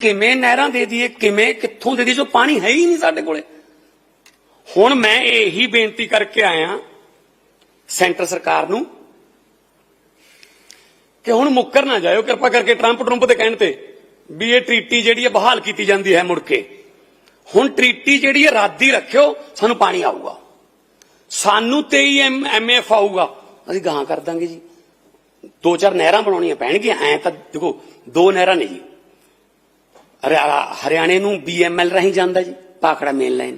ਕਿਵੇਂ ਨਹਿਰਾਂ ਦੇ ਦਈਏ, ਕਿਵੇਂ ਕਿੱਥੋਂ ਦੇ ਦਈਏ, ਜੋ ਪਾਣੀ ਹੈ ਹੀ ਨਹੀਂ ਸਾਡੇ ਕੋਲੇ। ਹੁਣ ਮੈਂ ਇਹੀ ਬੇਨਤੀ ਕਰਕੇ ਆਇਆ ਸੈਂਟਰ ਸਰਕਾਰ ਨੂੰ ਕਿ ਹੁਣ ਮੁੱਕਰ ਨਾ ਜਾਇਓ, ਕਿਰਪਾ ਕਰਕੇ ਟਰੰਪ ਟਰੰਪ ਦੇ ਕਹਿਣ ਤੇ ਵੀ ਇਹ ਟ੍ਰੀਟੀ ਜਿਹੜੀ ਹੈ ਬਹਾਲ ਕੀਤੀ ਜਾਂਦੀ ਹੈ ਮੁੜ ਕੇ। ਹੁਣ ਟ੍ਰੀਟੀ ਜਿਹੜੀ ਹੈ ਰੱਦ ਰੱਖਿਓ, ਸਾਨੂੰ ਪਾਣੀ ਆਊਗਾ। ਸਾਨੂੰ 23 ਐਮਐਫ ਆਊਗਾ। ਅਸੀਂ ਗਾਂ ਕਰ ਦਾਂਗੇ ਜੀ। ਦੋ ਚਾਰ ਨਹਿਰਾਂ ਬਣਾਉਣੀਆਂ ਪੈਣਗੀਆਂ, ਐ ਤਾਂ ਦੇਖੋ, ਦੋ ਨਹਿਰਾਂ ਨੇ ਜੀ। ਹਰਿਆਣੇ ਨੂੰ ਬੀਐਮਐਲ ਰਾਹੀਂ ਜਾਂਦਾ ਜੀ ਪਾਖੜਾ ਮੇਨ ਲਾਈਨ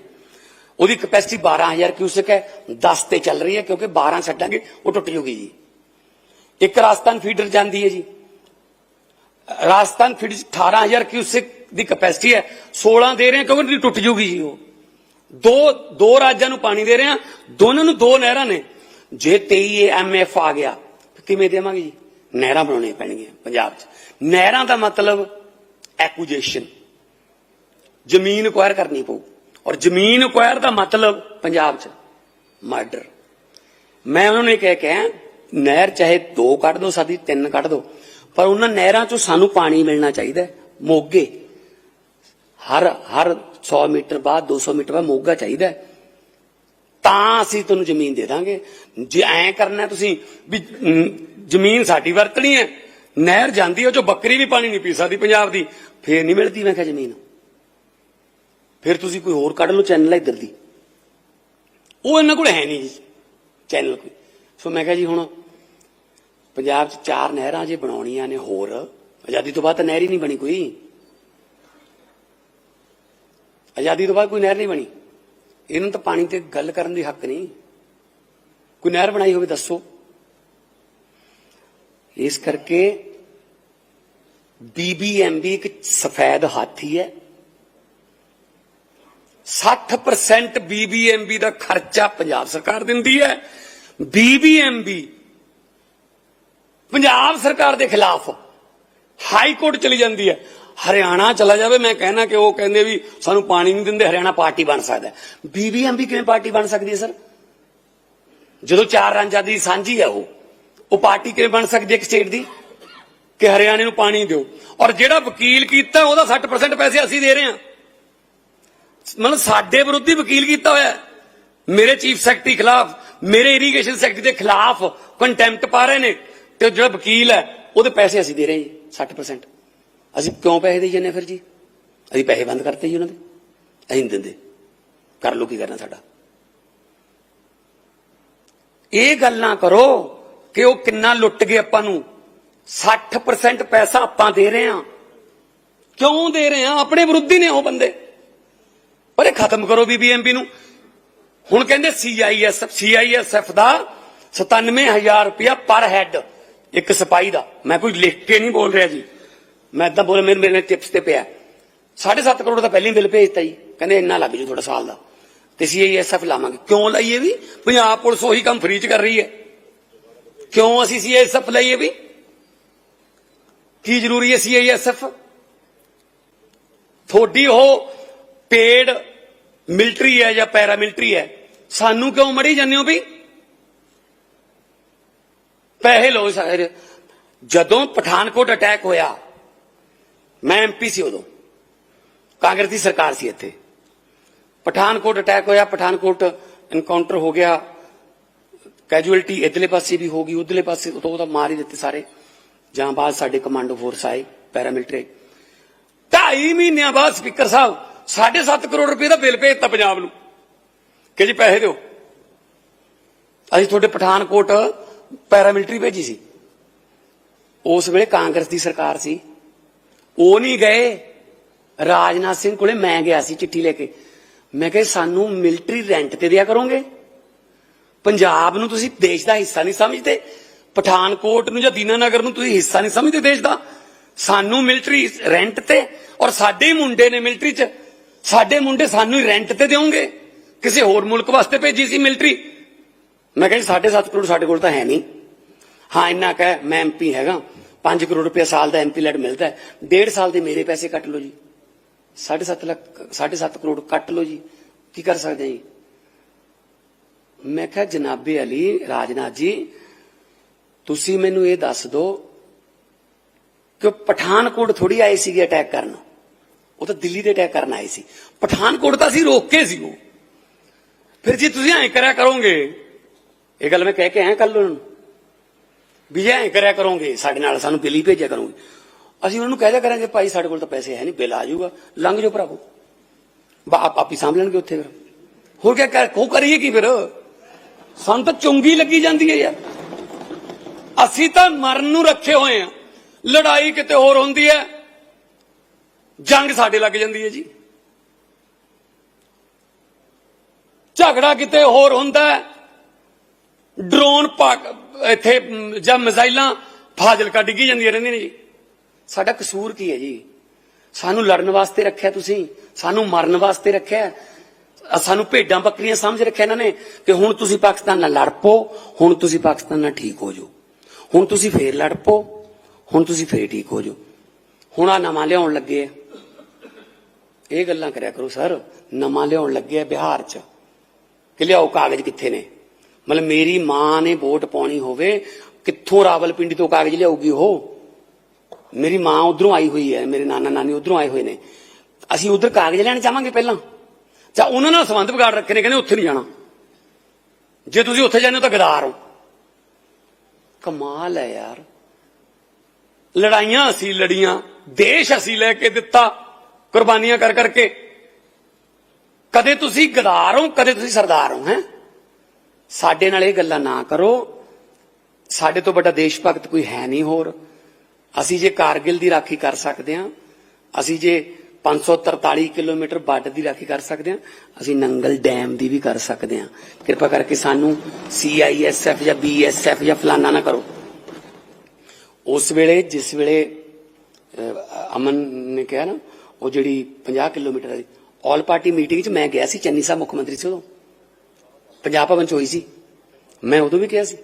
ਉਹਦੀ ਕਪੈਸਿਟੀ 12000 ਕਿਊਸਕ ਹੈ 10 ਤੇ ਚੱਲ ਰਹੀ ਹੈ, ਕਿਉਂਕਿ 12 ਛੱਡਾਂਗੇ, ਉਹ ਟੁੱਟ ਜੂਗੀ ਜੀ। ਇੱਕ ਰਾਜਸਥਾਨ ਫੀਡਰ ਜਾਂਦੀ ਹੈ ਜੀ। ਰਾਜਸਥਾਨ ਫੀਡਰ 18000 ਕਿਊਸਕ ਦੀ ਕਪੈਸਿਟੀ ਹੈ 16 ਦੇ ਰਹੇ ਕਿਉਂਕਿ ਟੁੱਟ ਜੂਗੀ ਜੀ ਉਹ। ਦੋ ਦੋ ਰਾਜਾਂ ਨੂੰ ਪਾਣੀ ਦੇ ਰਹੇ ਹਾਂ, ਦੋਨਾਂ ਨੂੰ ਦੋ ਨਹਿਰਾਂ ਨੇ। ਜੇ 23 ਐਮਐਫ ਆ ਗਿਆ ਕਿਵੇਂ ਦੇਵਾਂਗੇ ਜੀ? ਨਹਿਰਾਂ ਬਣਾਉਣੀਆਂ ਪੈਣਗੀਆਂ ਪੰਜਾਬ 'ਚ। ਨਹਿਰਾਂ ਦਾ ਮਤਲਬ ਐਕੁਜੀਸ਼ਨ ਜ਼ਮੀਨ ਅਕਵਾਇਰ ਕਰਨੀ ਪਊ। ਔਰ ਜ਼ਮੀਨ ਅਕਵਾਇਰ ਦਾ ਮਤਲਬ ਪੰਜਾਬ 'ਚ ਮਰਡਰ ਮੈਂ ਉਹਨਾਂ ਨੂੰ ਇਹ ਕਹਿ ਕੇ ਨਹਿਰ ਚਾਹੇ ਦੋ ਕੱਢ ਦੋ ਸਾਡੀ, ਤਿੰਨ ਕੱਢ ਦੋ, ਪਰ ਉਹਨਾਂ ਨਹਿਰਾਂ 'ਚੋਂ ਸਾਨੂੰ ਪਾਣੀ ਮਿਲਣਾ ਚਾਹੀਦਾ ਮੋਗੇ। ਹਰ ਹਰ 100 ਮੀਟਰ ਬਾਅਦ 200 ਮੀਟਰ ਬਾਅਦ ਮੋਗਾ ਚਾਹੀਦਾ ਤਾਂ ਅਸੀਂ ਤੁਹਾਨੂੰ ਜ਼ਮੀਨ ਦੇ ਦਾਂਗੇ। ਜੇ ਐਂ ਕਰਨਾ ਤੁਸੀਂ ਵੀ ਜ਼ਮੀਨ ਸਾਡੀ ਵਰਤਣੀ ਹੈ ਨਹਿਰ ਜਾਂਦੀ, ਉਹ ਚੋਂ ਬੱਕਰੀ ਵੀ ਪਾਣੀ ਨਹੀਂ ਪੀ ਸਕਦੀ ਪੰਜਾਬ ਦੀ। ਫੇਰ ਨਹੀਂ ਮਿਲਦੀ, ਮੈਂ ਕਿਹਾ ਜ਼ਮੀਨ। ਫਿਰ ਤੁਸੀਂ ਕੋਈ ਹੋਰ ਕੱਢ ਲਓ ਚੈਨਲ ਇੱਧਰ ਦੀ। ਉਹ ਇਹਨਾਂ ਕੋਲ ਹੈ ਨਹੀਂ ਜੀ, ਚੈਨਲ ਕੋਈ। ਸੋ ਮੈਂ ਕਿਹਾ ਜੀ ਹੁਣ ਪੰਜਾਬ 'ਚ ਚਾਰ ਨਹਿਰਾਂ ਜੇ ਬਣਾਉਣੀਆਂ ਨੇ ਹੋਰ, ਆਜ਼ਾਦੀ ਤੋਂ ਬਾਅਦ ਤਾਂ ਨਹਿਰ ਹੀ ਨਹੀਂ ਬਣੀ ਕੋਈ। ਆਜ਼ਾਦੀ ਤੋਂ ਬਾਅਦ ਕੋਈ ਨਹਿਰ ਨਹੀਂ ਬਣੀ। ਇਹਨਾਂ ਤਾਂ ਪਾਣੀ ਤੇ ਗੱਲ ਕਰਨ ਦੀ ਹੱਕ ਨਹੀਂ। ਕੋਈ ਨਹਿਰ ਬਣਾਈ ਹੋਵੇ, ਦੱਸੋ। ਇਸ ਕਰਕੇ ਬੀਬੀਐਮਬੀ ਇੱਕ ਸਫੈਦ ਹਾਥੀ ਹੈ। 60% ਬੀਬੀਐਮਬੀ ਦਾ ਖਰਚਾ ਪੰਜਾਬ ਸਰਕਾਰ ਦਿੰਦੀ ਹੈ। ਬੀਬੀਐਮਬੀ ਪੰਜਾਬ ਸਰਕਾਰ ਦੇ ਖਿਲਾਫ ਹਾਈ ਕੋਰਟ ਚਲੀ ਜਾਂਦੀ ਹੈ। ਹਰਿਆਣਾ ਚਲਾ ਜਾਵੇ, ਮੈਂ ਕਹਿਣਾ ਕਿ ਉਹ ਕਹਿੰਦੇ ਵੀ ਸਾਨੂੰ ਪਾਣੀ ਨਹੀਂ ਦਿੰਦੇ, ਹਰਿਆਣਾ ਪਾਰਟੀ ਬਣ ਸਕਦਾ ਹੈ। ਬੀਬੀਐਮਬੀ ਕਿਵੇਂ ਪਾਰਟੀ ਬਣ ਸਕਦੀ ਹੈ, ਸਰ? ਜਦੋਂ ਚਾਰ ਰਾਂਝਾਂ ਦੀ ਸਾਂਝੀ ਹੈ ਉਹ ਉਹ ਪਾਰਟੀ ਕਿਵੇਂ ਬਣ ਸਕਦੀ ਹੈ ਇੱਕ ਸਟੇਟ ਦੀ? ਕਿ ਹਰਿਆਣੇ ਨੂੰ ਪਾਣੀ ਦਿਓ। ਔਰ ਜਿਹੜਾ ਵਕੀਲ ਕੀਤਾ, ਉਹਦਾ 60% ਪੈਸੇ ਅਸੀਂ ਦੇ ਰਹੇ ਹਾਂ। ਮਤਲਬ ਸਾਡੇ ਵਿਰੁੱਧੀ ਵਕੀਲ ਕੀਤਾ ਹੋਇਆ ਮੇਰੇ ਚੀਫ ਸੈਕਟਰੀ ਖਿਲਾਫ, ਮੇਰੇ ਇਰੀਗੇਸ਼ਨ ਸੈਕਟਰੀ ਦੇ ਖਿਲਾਫ ਕੰਟੈਂਪਟ ਪਾ ਰਹੇ ਨੇ। ਤੇ ਜਿਹੜਾ ਵਕੀਲ ਹੈ, ਉਹਦੇ ਪੈਸੇ ਅਸੀਂ ਦੇ ਰਹੇ ਜੀ 60% ਅਸੀਂ ਕਿਉਂ ਪੈਸੇ ਦੇਈ ਜਾਂਦੇ ਹਾਂ ਫਿਰ ਜੀ? ਅਸੀਂ ਪੈਸੇ ਬੰਦ ਕਰਤੇ ਜੀ ਉਹਨਾਂ ਦੇ। ਅਸੀਂ ਨਹੀਂ ਦਿੰਦੇ। ਕਰ ਲੋ ਕੀ ਕਰਨਾ ਸਾਡਾ? ਇਹ ਗੱਲ ਨਾ ਕਰੋ ਕਿ ਉਹ ਕਿੰਨਾ ਲੁੱਟ ਗਏ ਆਪਾਂ ਨੂੰ। 60% ਪੈਸਾ ਆਪਾਂ ਦੇ ਰਹੇ ਹਾਂ। ਕਿਉਂ ਦੇ ਰਹੇ ਹਾਂ? ਆਪਣੇ ਵਿਰੁੱਧੀ ਨੇ ਉਹ ਬੰਦੇ। ਪਰ ਇਹ ਖਤਮ ਕਰੋ ਬੀਬੀਐਮਪੀ ਨੂੰ। ਹੁਣ ਕਹਿੰਦੇ ਸੀਆਈਐਸਐਫ ਸੀਆਈਐਸਐਫ ਦਾ 97000 ਰੁਪਇਆ ਪਰ ਹੈੱਡ, ਇੱਕ ਸਿਪਾਹੀ ਦਾ। ਮੈਂ ਕੋਈ ਲਿਖ ਕੇ ਨਹੀਂ ਬੋਲ ਰਿਹਾ ਜੀ। ਮੈਂ ਤਾਂ ਬੋਲ, ਮੇਰੇ ਮੇਰੇ ਟਿਪਸ ਤੇ ਪਿਆ। 7.5 ਕਰੋੜ ਦਾ ਪਹਿਲਾਂ ਹੀ ਬਿੱਲ ਭੇਜਤਾ ਜੀ। ਕਹਿੰਦੇ ਇੰਨਾ ਲੱਗ ਜੂ ਤੁਹਾਡਾ ਸਾਲ ਦਾ। ਤੇ ਸੀਆਈਐਸਐਫ ਲਾਵਾਂਗੇ। ਕਿਉਂ ਲਾਈਏ ਵੀ? ਪੰਜਾਬ ਪੁਲਿਸ ਉਹੀ ਕੰਮ ਫ੍ਰੀ ਚ ਕਰ ਰਹੀ ਹੈ। ਕਿਉਂ ਅਸੀਂ ਸੀਆਈਐਸਐਫ ਲਾਈਏ ਵੀ? ਕੀ ਜ਼ਰੂਰੀ ਹੈ ਸੀਆਈਐਸਐਫ ਤੁਹਾਡੀ ਉਹ ਪੇਡ ਮਿਲਟਰੀ ਹੈ ਜਾਂ ਪੈਰਾ ਮਿਲਟਰੀ ਹੈ? ਸਾਨੂੰ ਕਿਉਂ ਮੜੀ ਜਾਂਦੇ ਹੋ ਵੀ? ਪੈਸੇ ਲੋ ਸਾਰੇ। ਜਦੋਂ ਪਠਾਨਕੋਟ ਅਟੈਕ ਹੋਇਆ, ਮੈਂ ਐਮਪੀ ਸੀ ਉਦੋਂ। ਕਾਂਗਰਸ ਦੀ ਸਰਕਾਰ ਸੀ ਇੱਥੇ। ਪਠਾਨਕੋਟ ਅਟੈਕ ਹੋਇਆ, ਪਠਾਨਕੋਟ ਇਨਕਾਊਂਟਰ ਹੋ ਗਿਆ। ਕੈਜੂਅਲਟੀ ਇਧਰਲੇ ਪਾਸੇ ਵੀ ਹੋ ਗਈ, ਉਧਰਲੇ ਪਾਸੇ ਤੋਂ ਉਹਦਾ ਮਾਰ ਹੀ ਦਿੱਤੇ ਸਾਰੇ। ਜਾਂ ਬਾਅਦ ਸਾਡੇ ਕਮਾਂਡੋ ਫੋਰਸ ਆਏ, ਪੈਰਾਮਿਲਟਰੀ ਢਾਈ ਮਹੀਨਿਆਂ ਬਾਅਦ ਸਪੀਕਰ ਸਾਹਿਬ 7.5 ਕਰੋੜ ਰੁਪਏ ਦਾ ਬਿੱਲ ਭੇਜਤਾ ਪੰਜਾਬ ਨੂੰ। ਕਿ ਜੀ ਪੈਸੇ ਦਿਓ। ਅਸੀਂ ਤੁਹਾਡੇ ਪਠਾਨਕੋਟ ਪੈਰਾਮਿਲਟਰੀ ਭੇਜੀ ਸੀ। ਉਸ ਵੇਲੇ ਕਾਂਗਰਸ ਦੀ ਸਰਕਾਰ ਸੀ। ਉਹ ਨਹੀਂ ਗਏ। ਰਾਜਨਾਥ ਸਿੰਘ ਕੋਲੇ ਮੈਂ ਗਿਆ ਸੀ ਚਿੱਠੀ ਲੈ ਕੇ। ਮੈਂ ਕਿਹਾ, ਸਾਨੂੰ ਮਿਲਟਰੀ ਰੈਂਟ ਤੇ ਦਿਆ ਕਰੋਗੇ? ਪੰਜਾਬ ਨੂੰ ਤੁਸੀਂ ਦੇਸ਼ ਦਾ ਹਿੱਸਾ ਨਹੀਂ ਸਮਝਦੇ। ਪਠਾਨਕੋਟ ਨੂੰ ਜਾਂ ਦੀਨਾਨਗਰ ਨੂੰ ਤੁਸੀਂ ਹਿੱਸਾ ਨਹੀਂ ਸਮਝਦੇ ਦੇਸ਼ ਦਾ? ਸਾਨੂੰ ਮਿਲਟਰੀ ਰੈਂਟ ਤੇ ਔਰ ਸਾਡੇ ਮੁੰਡੇ ਨੇ ਮਿਲਟਰੀ 'ਚ, ਸਾਡੇ ਮੁੰਡੇ ਸਾਨੂੰ ਰੈਂਟ ਤੇ ਦਿਓਗੇ? ਕਿਸੇ ਹੋਰ ਮੁਲਕ ਵਾਸਤੇ ਭੇਜੀ ਸੀ ਮਿਲਟਰੀ ਮੈਂ ਕਿਹਾ ਜੀ 7.5 ਕਰੋੜ ਸਾਡੇ ਕੋਲ ਤਾਂ ਹੈ ਨਹੀਂ। ਹਾਂ, ਇੰਨਾ ਕਹਿ ਮੈਂ ਐਮਪੀ ਹੈਗਾ। 5 ਕਰੋੜ ਰੁਪਏ ਸਾਲ ਦਾ ਐਮਪੀ ਲੈਟ ਮਿਲਦਾ ਹੈ। ਡੇਢ ਸਾਲ ਦੇ ਮੇਰੇ ਪੈਸੇ ਕੱਟ ਲਓ ਜੀ। 7.5 ਲੱਖ 7.5 ਕਰੋੜ ਕੱਟ ਲਓ ਜੀ। ਕੀ ਕਰ ਸਕਦੇ ਹਾਂ ਜੀ? ਮੈਂ ਕਿਹਾ, ਜਨਾਬੇ ਅਲੀ, ਰਾਜਨਾਥ ਜੀ ਤੁਸੀਂ ਮੈਨੂੰ ਇਹ ਦੱਸ ਦਿਓ ਕਿ ਪਠਾਨਕੋਟ ਥੋੜੀ ਆਏ ਸੀਗੇ ਅਟੈਕ ਕਰਨ। ਉਹ ਤਾਂ ਦਿੱਲੀ ਦੇ ਅਟੈਕ ਕਰਨ ਆਏ ਸੀ। ਪਠਾਨਕੋਟ ਤਾਂ ਅਸੀਂ ਰੋਕ ਕੇ ਸੀ ਉਹ। ਫਿਰ ਜੇ ਤੁਸੀਂ ਐਂ ਕਰਿਆ ਕਰੋਗੇ, ਇਹ ਗੱਲ ਮੈਂ ਕਹਿ ਕੇ ਐਂ ਕੱਲ ਉਹਨਾਂ ਨੂੰ ਵੀ ਜੇ ਐਂ ਕਰਿਆ ਕਰੋਗੇ, ਸਾਡੇ ਨਾਲ ਸਾਨੂੰ ਬਿੱਲ ਹੀ ਭੇਜਿਆ ਕਰੋਗੇ। ਅਸੀਂ ਉਹਨਾਂ ਨੂੰ ਕਹਿ ਦਿਆ ਕਰਾਂਗੇ, ਭਾਈ, ਸਾਡੇ ਕੋਲ ਤਾਂ ਪੈਸੇ ਹੈ ਨਹੀਂ, ਬਿੱਲ ਆ ਜਾਊਗਾ। ਲੰਘ ਜਾਓ ਭਰਾਵੋ। ਬਾ, ਆਪ, ਆਪੀ ਸਾਂਭ ਲੈਣਗੇ ਉੱਥੇ ਫਿਰ। ਹੋਰ ਕੀ ਕਰ ਕੋ ਕਰੀਏ ਕੀ ਫਿਰ? ਸਾਨੂੰ ਤਾਂ ਚੁੰਗੀ ਲੱਗੀ ਜਾਂਦੀ ਹੈ ਯਾਰ। ਅਸੀਂ ਤਾਂ ਮਰਨ ਨੂੰ ਰੱਖੇ ਹੋਏ ਆ। ਲੜਾਈ ਕਿਤੇ ਹੋਰ ਹੁੰਦੀ ਹੈ? ਜੰਗ ਸਾਡੇ ਲੱਗ ਜਾਂਦੀ ਹੈ ਜੀ। ਝਗੜਾ ਕਿਤੇ ਹੋਰ ਹੁੰਦਾ ਹੈ? ਡਰੋਨ ਪਾਕ, ਇੱਥੇ, ਜਾਂ ਮਿਜ਼ਾਈਲਾਂ ਫਾਜ਼ਿਲਕਾ ਡਿੱਗੀ ਜਾਂਦੀਆਂ ਰਹਿੰਦੀਆਂ ਨੇ ਜੀ। ਸਾਡਾ ਕਸੂਰ ਕੀ ਹੈ ਜੀ? ਸਾਨੂੰ ਲੜਨ ਵਾਸਤੇ ਰੱਖਿਆ ਤੁਸੀਂ। ਸਾਨੂੰ ਮਰਨ ਵਾਸਤੇ ਰੱਖਿਆ। ਸਾਨੂੰ ਭੇਡਾਂ ਬੱਕਰੀਆਂ ਸਮਝ ਰੱਖਿਆ ਇਹਨਾਂ ਨੇ ਕਿ ਹੁਣ ਤੁਸੀਂ ਪਾਕਿਸਤਾਨ ਨਾਲ ਲੜ ਪੋ ਹੁਣ ਤੁਸੀਂ ਪਾਕਿਸਤਾਨ ਨਾਲ ਠੀਕ ਹੋ ਜਾਓ। ਹੁਣ ਤੁਸੀਂ ਫੇਰ ਲੜ ਪੋ ਹੁਣ ਤੁਸੀਂ ਫੇਰ ਠੀਕ ਹੋ ਜਾਓ। ਹੁਣ ਆ ਨਵਾਂ ਲਿਆਉਣ ਲੱਗੇ ਆ। ਇਹ ਗੱਲਾਂ ਕਰਿਆ ਕਰੋ ਸਰ, ਨਵਾਂ ਲਿਆਉਣ ਲੱਗੇ ਆ ਬਿਹਾਰ 'ਚ। ਕਿ ਲਿਆਓ ਕਾਗਜ਼ ਕਿੱਥੇ ਨੇ? ਮਤਲਬ ਮੇਰੀ ਮਾਂ ਨੇ ਵੋਟ ਪਾਉਣੀ ਹੋਵੇ, ਕਿੱਥੋਂ ਰਾਵਲਪਿੰਡੀ ਤੋਂ ਕਾਗਜ਼ ਲਿਆਊਗੀ ਉਹ? ਮੇਰੀ ਮਾਂ ਉਧਰੋਂ ਆਈ ਹੋਈ ਹੈ, ਮੇਰੇ ਨਾਨਾ ਨਾਨੀ ਉਧਰੋਂ ਆਏ ਹੋਏ ਨੇ। ਅਸੀਂ ਉਧਰ ਕਾਗਜ਼ ਲੈਣ ਜਾਵਾਂਗੇ ਪਹਿਲਾਂ? ਜਾਂ ਉਹਨਾਂ ਨਾਲ ਸੰਬੰਧ ਵਿਗਾੜ ਰੱਖੇ ਨੇ, ਕਹਿੰਦੇ ਉੱਥੇ ਨਹੀਂ ਜਾਣਾ। ਜੇ ਤੁਸੀਂ ਉੱਥੇ ਜਾਂਦੇ ਹੋ ਤਾਂ ਗਦਾਰ ਹੋ। ਕਮਾਲ ਹੈ ਯਾਰ। ਲੜਾਈਆਂ ਅਸੀਂ ਲੜੀਆਂ, ਦੇਸ਼ ਅਸੀਂ ਲੈ ਕੇ ਦਿੱਤਾ, ਕੁਰਬਾਨੀਆਂ ਕਰ ਕਰਕੇ। ਕਦੇ ਤੁਸੀਂ ਗਦਾਰ ਹੋ, ਕਦੇ ਤੁਸੀਂ ਸਰਦਾਰ ਹੋ, ਹੈ? ਸਾਡੇ ਨਾਲ ਇਹ ਗੱਲਾਂ ਨਾ ਕਰੋ। ਸਾਡੇ ਤੋਂ ਵੱਡਾ ਦੇਸ਼ ਭਗਤ ਕੋਈ ਹੈ ਨਹੀਂ ਹੋਰ। ਅਸੀਂ ਜੇ ਕਾਰਗਿਲ ਦੀ ਰਾਖੀ ਕਰ ਸਕਦੇ ਹਾਂ, ਅਸੀਂ ਜੇ 543 ਕਿਲੋਮੀਟਰ ਬਾਰਡਰ ਦੀ ਰਾਖੀ ਕਰ ਸਕਦੇ ਹਾਂ। ਅਸੀਂ ਨੰਗਲ ਡੈਮ ਦੀ ਵੀ ਕਰ ਸਕਦੇ ਹਾਂ। ਕਿਰਪਾ ਕਰਕੇ ਸਾਨੂੰ ਸੀਆਈਐਸਐਫ ਜਾਂ ਬੀਐਸਐਫ ਜਾਂ ਫਲਾਨਾ ਨਾ ਕਰੋ। ਉਸ ਵੇਲੇ, ਜਿਸ ਵੇਲੇ ਅਮਨ ਨੇ ਕਿਹਾ ਨਾ, ਉਹ ਜਿਹੜੀ 50 ਕਿਲੋਮੀਟਰ ਦੀ ਆਲ ਪਾਰਟੀ ਮੀਟਿੰਗ 'ਚ ਮੈਂ ਗਿਆ ਸੀ, ਚੰਨੀ ਸਾਹਿਬ ਮੁੱਖ ਮੰਤਰੀ ਸੀ ਉਦੋਂ। ਪੰਜਾਬ ਭਵਨ 'ਚ ਹੋਈ ਸੀ। ਮੈਂ ਉਦੋਂ ਵੀ ਕਿਹਾ ਸੀ,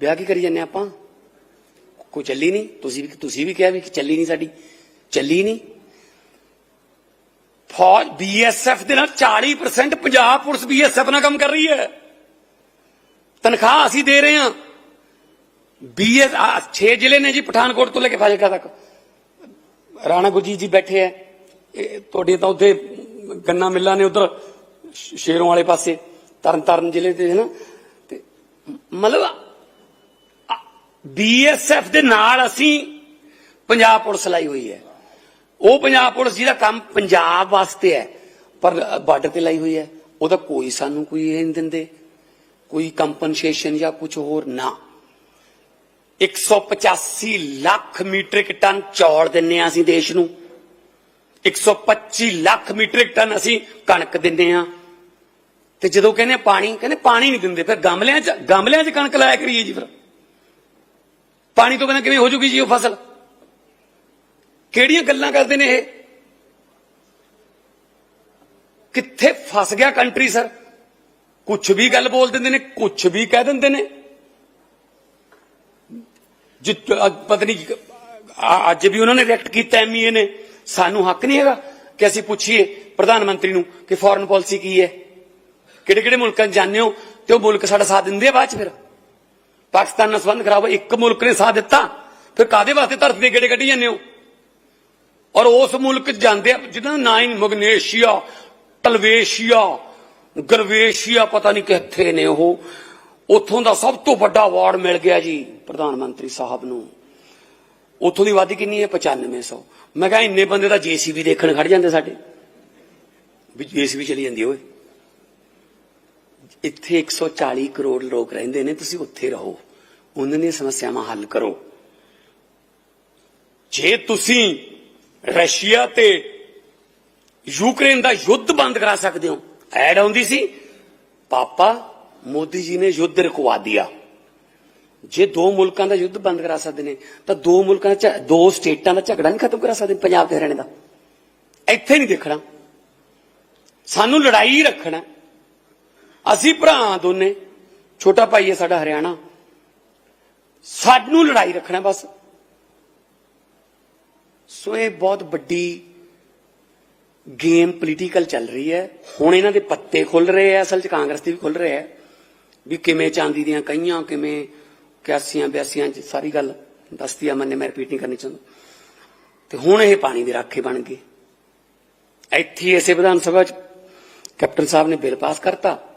ਵਿਆਹ ਕੀ ਕਰੀ ਜਾਂਦੇ ਆਪਾਂ? ਕੋਈ ਚੱਲੀ ਨਹੀਂ? ਤੁਸੀਂ ਵੀ ਤੁਸੀਂ ਵੀ ਕਿਹਾ ਵੀ ਕਿ ਚੱਲੀ ਨਹੀਂ ਸਾਡੀ। ਚੱਲੀ ਨਹੀਂ। ਫੌਜ ਬੀਐਸਐਫ ਦੇ ਨਾਲ 40% ਪੰਜਾਬ ਪੁਲਿਸ ਬੀਐਸਐਫ ਨਾਲ ਕੰਮ ਕਰ ਰਹੀ ਹੈ। ਤਨਖਾਹ ਅਸੀਂ ਦੇ ਰਹੇ ਹਾਂ। ਬੀਐਸ 6 ਜ਼ਿਲ੍ਹੇ ਨੇ ਜੀ ਪਠਾਨਕੋਟ ਤੋਂ ਲੈ ਕੇ ਫਾਜ਼ਿਲਕਾ ਤੱਕ। ਰਾਣਾ ਗੁਰਜੀਤ ਜੀ ਬੈਠੇ ਐ ਇਹ, ਤੁਹਾਡੇ ਤਾਂ ਉੱਥੇ ਗੰਨਾ ਮਿੱਲਾਂ ਨੇ ਉਧਰ ਸ਼ੇਰੋਂ ਵਾਲੇ ਪਾਸੇ, ਤਰਨਤਾਰਨ ਜ਼ਿਲ੍ਹੇ ਤੇ ਹੈ ਨਾ ਤੇ ਮਤਲਬ ਬੀਐਸਐਫ ਦੇ ਨਾਲ ਅਸੀਂ ਪੰਜਾਬ ਪੁਲਿਸ ਲਾਈ ਹੋਈ ਹੈ। ਉਹ ਪੰਜਾਬ ਪੁਲਿਸ ਜਿਹਦਾ ਕੰਮ ਪੰਜਾਬ ਵਾਸਤੇ ਹੈ, ਪਰ ਬਾਰਡਰ ਤੇ ਲਾਈ ਹੋਈ ਹੈ। ਉਹਦਾ ਕੋਈ ਸਾਨੂੰ ਕੋਈ ਇਹ ਨਹੀਂ ਦਿੰਦੇ। ਕੋਈ ਕੰਪਨਸੇਸ਼ਨ ਜਾਂ ਕੁਝ ਹੋਰ ਨਾ। 185 ਲੱਖ ਮੀਟ੍ਰਿਕ ਟਨ ਚੌਲ ਦਿੰਨੇ ਆ ਅਸੀਂ ਦੇਸ਼ ਨੂੰ। 125 ਲੱਖ ਮੀਟ੍ਰਿਕ ਟਨ ਅਸੀਂ ਕਣਕ ਦਿੰਨੇ ਆ ਤੇ ਜਦੋਂ ਕਹਿੰਦੇ ਆ ਪਾਣੀ, ਕਹਿੰਦੇ ਪਾਣੀ ਨਹੀਂ ਦਿੰਦੇ, ਫਿਰ ਗਮਲਿਆਂ 'ਚ ਗਮਲਿਆਂ 'ਚ ਕਣਕ ਲਾਇਆ ਕਰੀਏ ਜੀ ਫਿਰ। ਪਾਣੀ ਤੋਂ ਬਿਨਾਂ ਕਿਵੇਂ ਹੋ ਜੂਗੀ ਜੀ ਉਹ ਫਸਲ? ਕਿਹੜੀਆਂ ਗੱਲਾਂ ਕਰਦੇ ਨੇ ਇਹ? ਕਿੱਥੇ ਫਸ ਗਿਆ ਕੰਟਰੀ ਸਰ ਕੁਝ ਵੀ ਗੱਲ ਬੋਲ ਦਿੰਦੇ ਨੇ ਕੁਝ ਵੀ ਕਹਿ ਦਿੰਦੇ ਨੇ। ਜਿ ਪਤਾ ਨਹੀਂ ਅ- ਅੱਜ ਵੀ ਉਹਨਾਂ ਨੇ ਰਿਐਕਟ ਕੀਤਾ ਐਮਈਏ ਨੇ। ਸਾਨੂੰ ਹੱਕ ਨਹੀਂ ਹੈਗਾ ਕਿ ਅਸੀਂ ਪੁੱਛੀਏ ਪ੍ਰਧਾਨ ਮੰਤਰੀ ਨੂੰ ਕਿ ਫੋਰਨ ਪਾਲਿਸੀ ਕੀ ਹੈ। ਕਿਹੜੇ ਕਿਹੜੇ ਮੁਲਕਾਂ 'ਚ ਜਾਂਦੇ ਹੋ ਤੇ ਉਹ ਮੁਲਕ ਸਾਡਾ ਸਾਥ ਦਿੰਦੇ ਆ ਬਾਅਦ ਚ ਫਿਰ? ਪਾਕਿਸਤਾਨ ਨਾਲ ਸੰਬੰਧ ਖਰਾਬ ਹੋਏ, ਇੱਕ ਮੁਲਕ ਨੇ ਸਾਥ ਦਿੱਤਾ। ਫਿਰ ਕਾਦੇ ਵਾਸਤੇ ਧਰਤੀ ਦੇ ਗੇੜੇ ਕੱਢੀ ਜਾਂਦੇ ਹੋ? ਔਰ ਉਸ ਮੁਲਕ ਜਾਂਦੇ ਆ ਜਿਹਦਾ ਨਾਂ ਹੀ ਮਗਨੇਸ਼ੀਆ ਟਲਵੇਸ਼ੀਆ ਗਰਵੇਸ਼ੀਆ, ਪਤਾ ਨਹੀਂ ਕਿੱਥੇ ਨੇ ਉਹ। ਉੱਥੋਂ ਦਾ ਸਭ ਤੋਂ ਵੱਡਾ ਅਵਾਰਡ ਮਿਲ ਗਿਆ ਜੀ, ਪ੍ਰਧਾਨ ਮੰਤਰੀ ਸਾਹਿਬ ਨੂੰ। ਉੱਥੋਂ ਦੀ ਆਬਾਦੀ ਕਿੰਨੀ ਹੈ? 9500 ਮੈਂ ਕਿਹਾ ਇੰਨੇ ਬੰਦੇ ਤਾਂ ਜੀਸੀਬੀ ਦੇਖਣ ਖੜ ਜਾਂਦੇ ਸਾਡੇ। ਵੀ ਜੀਸੀਬੀ ਚਲੀ ਜਾਂਦੀ ਓਏ। ਇੱਥੇ 140 ਕਰੋੜ ਲੋਕ ਰਹਿੰਦੇ ਨੇ, ਤੁਸੀਂ ਉੱਥੇ ਰਹੋ। ਉਹਨਾਂ ਦੀਆਂ ਸਮੱਸਿਆਵਾਂ ਹੱਲ ਕਰੋ। ਜੇ ਤੁਸੀਂ ਰਸ਼ੀਆ ਤੇ ਯੂਕਰੇਨ ਦਾ ਯੁੱਧ ਬੰਦ ਕਰਾ ਸਕਦੇ ਹੋ। ਐਡ ਆਉਂਦੀ ਸੀ, ਪਾਪਾ ਮੋਦੀ ਜੀ ਨੇ ਯੁੱਧ ਰੁਕਵਾ ਦਿਆ। ਜੇ ਦੋ ਮੁਲਕਾਂ ਦਾ ਯੁੱਧ ਬੰਦ ਕਰਾ ਸਕਦੇ ਨੇ, ਤਾਂ ਦੋ ਮੁਲਕਾਂ ਦਾ ਝ- ਦੋ ਸਟੇਟਾਂ ਦਾ ਝਗੜਾ ਨਹੀਂ ਖਤਮ ਕਰਾ ਸਕਦੇ ਪੰਜਾਬ ਤੇ ਹਰਿਆਣੇ ਦਾ। ਇੱਥੇ ਨਹੀਂ ਦੇਖਣਾ। ਸਾਨੂੰ ਲੜਾਈ ਹੀ ਰੱਖਣਾ। ਅਸੀਂ ਭਰਾ ਦੋਨੇ, ਛੋਟਾ ਭਾਈ ਹੈ ਸਾਡਾ ਹਰਿਆਣਾ। ਸਾਨੂੰ ਲੜਾਈ ਰੱਖਣਾ ਬਸ। ਸੋ ਇਹ ਬਹੁਤ ਵੱਡੀ ਗੇਮ ਪੋਲੀਟੀਕਲ ਚੱਲ ਰਹੀ ਹੈ। ਹੁਣ ਇਹਨਾਂ ਦੇ ਪੱਤੇ ਖੁੱਲ ਰਹੇ ਆ, ਅਸਲ 'ਚ ਕਾਂਗਰਸ ਦੇ ਵੀ ਖੁੱਲ ਰਹੇ ਆ। ਵੀ ਕਿਵੇਂ ਚਾਂਦੀ ਦੀਆਂ ਕਈਆਂ, ਕਿਵੇਂ 81 82 ਚ ਸਾਰੀ ਗੱਲ ਦੱਸਦੀ ਆ ਮੰਨੇ ਮੈਂ ਰਿਪੀਟ ਨਹੀਂ ਕਰਨੀ ਚਾਹੁੰਦਾ। ਤੇ ਹੁਣ ਇਹ ਪਾਣੀ ਦੇ ਰਾਖੇ ਬਣ ਗਏ। ਇੱਥੇ ਇਸੇ ਵਿਧਾਨ ਸਭਾ ਚ ਕੈਪਟਨ ਸਾਹਿਬ ਨੇ ਬਿੱਲ ਪਾਸ ਕਰਤਾ।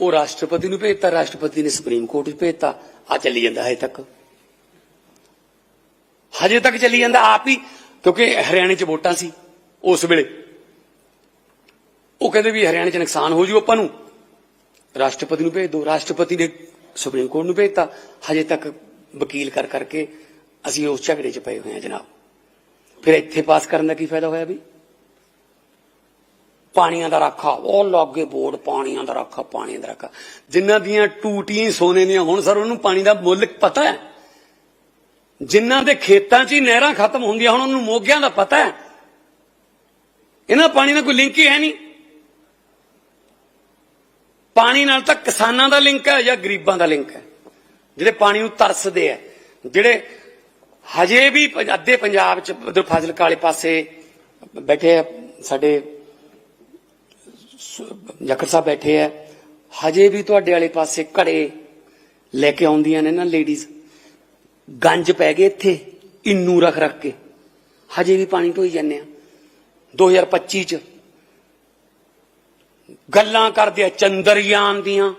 ਉਹ ਰਾਸ਼ਟਰਪਤੀ ਨੂੰ ਭੇਜਤਾ, ਰਾਸ਼ਟਰਪਤੀ ਨੇ ਸੁਪਰੀਮ ਕੋਰਟ 'ਚ ਭੇਜਤਾ। ਆ ਚੱਲੀ ਜਾਂਦਾ ਹਜੇ ਤੱਕ। ਹਜੇ ਤੱਕ ਚੱਲੀ ਜਾਂਦਾ। ਆਪ ਹੀ ਕਿਉਂਕਿ ਹਰਿਆਣੇ 'ਚ ਵੋਟਾਂ ਸੀ ਉਸ ਵੇਲੇ। ਉਹ ਕਹਿੰਦੇ ਵੀ ਹਰਿਆਣੇ 'ਚ ਨੁਕਸਾਨ ਹੋ ਜੂ ਆਪਾਂ ਨੂੰ। ਰਾਸ਼ਟਰਪਤੀ ਨੂੰ ਭੇਜ ਦਿਓ ਰਾਸ਼ਟਰਪਤੀ ਨੇ ਸੁਪਰੀਮ ਕੋਰਟ ਨੂੰ ਭੇਜਤਾ। ਹਜੇ ਤੱਕ ਵਕੀਲ ਕਰ ਕਰਕੇ ਅਸੀਂ ਉਸ ਝਗੜੇ 'ਚ ਪਏ ਹੋਏ ਹਾਂ ਜਨਾਬ। ਫਿਰ ਇੱਥੇ ਪਾਸ ਕਰਨ ਦਾ ਕੀ ਫਾਇਦਾ ਹੋਇਆ ਵੀ? ਪਾਣੀਆਂ ਦਾ ਰਾਖਾ। ਉਹ ਲਾਗੇ ਬੋਰਡ, ਪਾਣੀਆਂ ਦਾ ਰਾਖਾ, ਪਾਣੀਆਂ ਦਾ ਰਾਖਾ। ਜਿਨ੍ਹਾਂ ਦੀਆਂ ਟੂਟੀਆਂ ਸੋਨੇ ਦੀਆਂ ਹੁਣ ਸਰ, ਉਹਨੂੰ ਪਾਣੀ ਦਾ ਮੁੱਲ ਪਤਾ ਹੈ? ਜਿਨ੍ਹਾਂ ਦੇ ਖੇਤਾਂ 'ਚ ਹੀ ਨਹਿਰਾਂ ਖਤਮ ਹੁੰਦੀਆਂ ਹੁਣ, ਉਹਨੂੰ ਮੋਗਿਆਂ ਦਾ ਪਤਾ ਹੈ। ਇਹਨਾਂ ਪਾਣੀ ਨਾਲ ਕੋਈ ਲਿੰਕ ਹੀ ਹੈ ਨਹੀਂ। ਪਾਣੀ ਨਾਲ ਤਾਂ ਕਿਸਾਨਾਂ ਦਾ ਲਿੰਕ ਹੈ ਜਾਂ ਗਰੀਬਾਂ ਦਾ ਲਿੰਕ ਹੈ, ਜਿਹੜੇ ਪਾਣੀ ਨੂੰ ਤਰਸਦੇ ਆ ਜਿਹੜੇ ਹਜੇ ਵੀ ਅੱਧੇ ਪੰਜਾਬ ਚ ਉਧਰ ਫਾਜ਼ਿਲਕਾ ਵਾਲੇ ਪਾਸੇ ਬੈਠੇ ਆ ਸਾਡੇ ਸ- ਜਖਰ ਸਾਹਿਬ ਬੈਠੇ ਆ ਹਜੇ ਵੀ ਤੁਹਾਡੇ ਵਾਲੇ ਪਾਸੇ ਘੜੇ ਲੈ ਕੇ ਆਉਂਦੀਆਂ ਨੇ ਨਾ ਲੇਡੀਜ਼। ਗੰਜ ਪੈ ਗਏ ਇੱਥੇ, ਇੰਨੂ ਰੱਖ ਰੱਖ ਕੇ। ਹਜੇ ਵੀ ਪਾਣੀ ਢੋਈ ਜਾਂਦੇ ਆ। 2025 ਚ ਗੱਲਾਂ ਕਰਦੇ ਆ ਚੰਦਰਯਾਨ ਦੀਆਂ।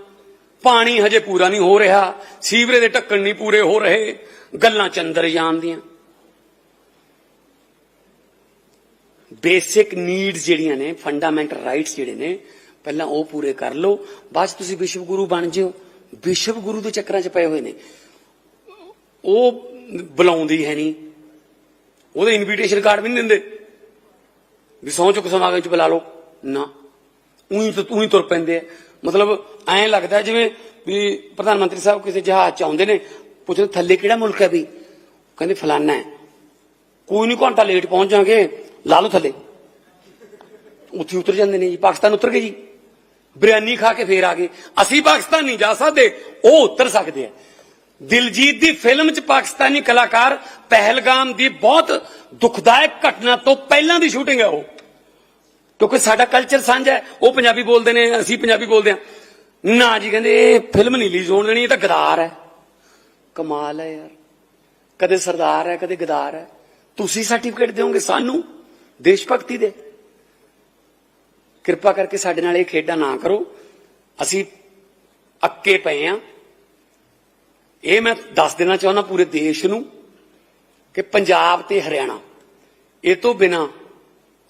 ਪਾਣੀ ਹਜੇ ਪੂਰਾ ਨਹੀਂ ਹੋ ਰਿਹਾ। ਸੀਵਰੇ ਦੇ ਢੱਕਣ ਨਹੀਂ ਪੂਰੇ ਹੋ ਰਹੇ। ਗੱਲਾਂ ਚੰਦਰਯਾਨ ਦੀਆਂ। ਬੇਸਿਕ ਨੀਡਸ ਜਿਹੜੀਆਂ ਨੇ, ਫੰਡਾਮੈਂਟਲ ਰਾਈਟਸ ਜਿਹੜੇ ਨੇ, ਪਹਿਲਾਂ ਉਹ ਪੂਰੇ ਕਰ ਲਓ। ਬਾਅਦ 'ਚ ਤੁਸੀਂ ਵਿਸ਼ਵ ਗੁਰੂ ਬਣ ਜਿਓ। ਵਿਸ਼ਵ ਗੁਰੂ ਦੇ ਚੱਕਰਾਂ 'ਚ ਪਏ ਹੋਏ ਨੇ। ਉਹ ਬੁਲਾਉਂਦੀ ਹੈ ਨਹੀਂ। ਉਹਦੇ ਇਨਵੀਟੇਸ਼ਨ ਕਾਰਡ ਵੀ ਨਹੀਂ ਦਿੰਦੇ। ਵੀ ਸਹੁੰ ਚੁੱਕ ਸਮਾਗਮ 'ਚ ਬੁਲਾ ਲਓ। ਨਾ। ਉਹੀ ਤਾਂ ਉਹੀ ਤੁਰ ਪੈਂਦੇ ਆ। ਮਤਲਬ ਐਂ ਲੱਗਦਾ ਜਿਵੇਂ ਵੀ ਪ੍ਰਧਾਨ ਮੰਤਰੀ ਸਾਹਿਬ ਕਿਸੇ ਜਹਾਜ਼ 'ਚ ਆਉਂਦੇ ਨੇ, ਪੁੱਛਦੇ ਥੱਲੇ ਕਿਹੜਾ ਮੁਲਕ ਹੈ ਵੀ ਕਹਿੰਦੇ, ਫਲਾਨਾ ਹੈ। ਕੋਈ ਨਹੀਂ ਘੰਟਾ ਲੇਟ ਪਹੁੰਚ ਜਾਗੇ। ਲਾ ਲਓ ਥੱਲੇ। ਉੱਥੇ ਉਤਰ ਜਾਂਦੇ ਨੇ ਜੀ। ਪਾਕਿਸਤਾਨ ਉਤਰ ਗਏ ਜੀ। ਬਿਰਿਆਨੀ ਖਾ ਕੇ ਫੇਰ ਆ ਗਏ। ਅਸੀਂ ਪਾਕਿਸਤਾਨ ਨਹੀਂ ਜਾ ਸਕਦੇ, ਉਹ ਉਤਰ ਸਕਦੇ ਆ। ਦਿਲਜੀਤ ਦੀ ਫਿਲਮ 'ਚ ਪਾਕਿਸਤਾਨੀ ਕਲਾਕਾਰ ਪਹਿਲਗਾਮ ਦੀ ਬਹੁਤ ਦੁਖਦਾਇਕ ਘਟਨਾ ਤੋਂ ਪਹਿਲਾਂ ਦੀ ਸ਼ੂਟਿੰਗ ਹੈ ਉਹ। ਕਿਉਂਕਿ ਸਾਡਾ ਕਲਚਰ ਸਾਂਝਾ ਹੈ। ਉਹ ਪੰਜਾਬੀ ਬੋਲਦੇ ਨੇ, ਅਸੀਂ ਪੰਜਾਬੀ ਬੋਲਦੇ ਹਾਂ। ਨਾ ਜੀ, ਕਹਿੰਦੇ ਇਹ ਫਿਲਮ ਨਹੀਂ ਰਿਲੀਜ਼ ਹੋਣ ਦੇਣੀ, ਇਹ ਤਾਂ ਗਦਾਰ ਹੈ। ਕਮਾਲ ਹੈ ਯਾਰ। ਕਦੇ ਸਰਦਾਰ ਹੈ, ਕਦੇ ਗਦਾਰ ਹੈ। ਤੁਸੀਂ ਸਰਟੀਫਿਕੇਟ ਦਿਓਗੇ ਸਾਨੂੰ ਦੇਸ਼ ਭਗਤੀ ਦੇ। ਕਿਰਪਾ ਕਰਕੇ ਸਾਡੇ ਨਾਲ ਇਹ ਖੇਡਾਂ ਨਾ ਕਰੋ। ਅਸੀਂ ਅੱਕੇ ਪਏ ਆ ਇਹ ਮੈਂ ਦੱਸ ਦੇਣਾ ਚਾਹੁੰਦਾ ਪੂਰੇ ਦੇਸ਼ ਨੂੰ ਕਿ ਪੰਜਾਬ ਤੇ ਹਰਿਆਣਾ, ਇਹ ਤੋਂ ਬਿਨਾ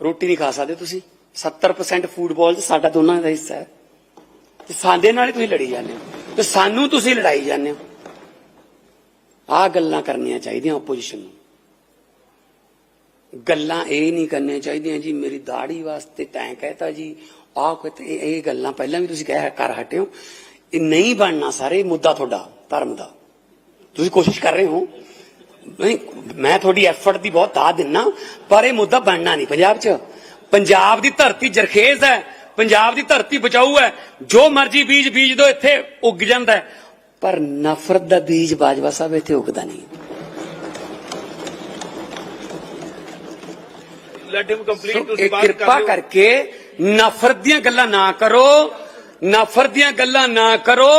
ਰੋਟੀ ਨਹੀਂ ਖਾ ਸਕਦੇ ਤੁਸੀਂ। 70% ਫੂਟਬਾਲ ਤੇ ਸਾਡਾ ਦੋਨਾਂ ਦਾ ਹਿੱਸਾ ਹੈ। ਤੇ ਸਾਡੇ ਨਾਲ ਹੀ ਤੁਸੀਂ ਲੜੀ ਜਾਂਦੇ ਹੋ। ਤੇ ਸਾਨੂੰ ਤੁਸੀਂ ਲੜਾਈ ਜਾਂਦੇ ਹੋ। ਆ ਗੱਲਾਂ ਕਰਨੀਆਂ ਚਾਹੀਦੀਆਂ ਆਪੋਜੀਸ਼ਨ ਨੂੰ। ਗੱਲਾਂ ਇਹ ਨਹੀਂ ਕਰਨੀਆਂ ਚਾਹੀਦੀਆਂ ਜੀ, ਮੇਰੀ ਦਾੜੀ ਵਾਸਤੇ ਤੈਂ ਕਹਤਾ ਜੀ। ਆ ਇਹ ਗੱਲਾਂ ਪਹਿਲਾਂ ਵੀ ਤੁਸੀਂ ਕਹਿ ਕਰ ਹਟਿਓ ਇਹ ਨਹੀਂ ਬਣਨਾ ਸਾਰੇ ਮੁੱਦਾ ਤੁਹਾਡਾ, ਧਰਮ ਦਾ। ਤੁਸੀਂ ਕੋਸ਼ਿਸ਼ ਕਰ ਰਹੇ ਹੋ। ਨਹੀਂ ਮੈਂ ਤੁਹਾਡੀ ਐਫਰਟ ਦੀ ਬਹੁਤ ਦਾਦ ਦਿੰਨਾ ਪਰ ਇਹ ਮੁੱਦਾ ਬਣਨਾ ਨਹੀਂ ਪੰਜਾਬ 'ਚ। ਪੰਜਾਬ ਦੀ ਧਰਤੀ ਜਰਖੇਜ਼ ਹੈ ਪੰਜਾਬ ਦੀ ਧਰਤੀ ਬਚਾਊ ਹੈ। ਜੋ ਮਰਜ਼ੀ ਬੀਜ ਬੀਜ ਦੋ ਇੱਥੇ ਉੱਗ ਜਾਂਦਾ। ਪਰ ਨਫ਼ਰਤ ਦਾ ਬੀਜ ਬਾਜਵਾ ਸਾਹਿਬ ਇੱਥੇ ਉੱਗਦਾ ਨਹੀਂ। ਲੈਟ ਹਿਮ ਕੰਪਲੀਟ ਤੁਸੀਂ ਬਾਤ ਕਿਰਪਾ ਕਰ ਕਰਕੇ ਨਫ਼ਰਤ ਦੀਆਂ ਗੱਲਾਂ ਨਾ ਕਰੋ। ਨਫ਼ਰਤ ਦੀਆਂ ਗੱਲਾਂ ਨਾ ਕਰੋ।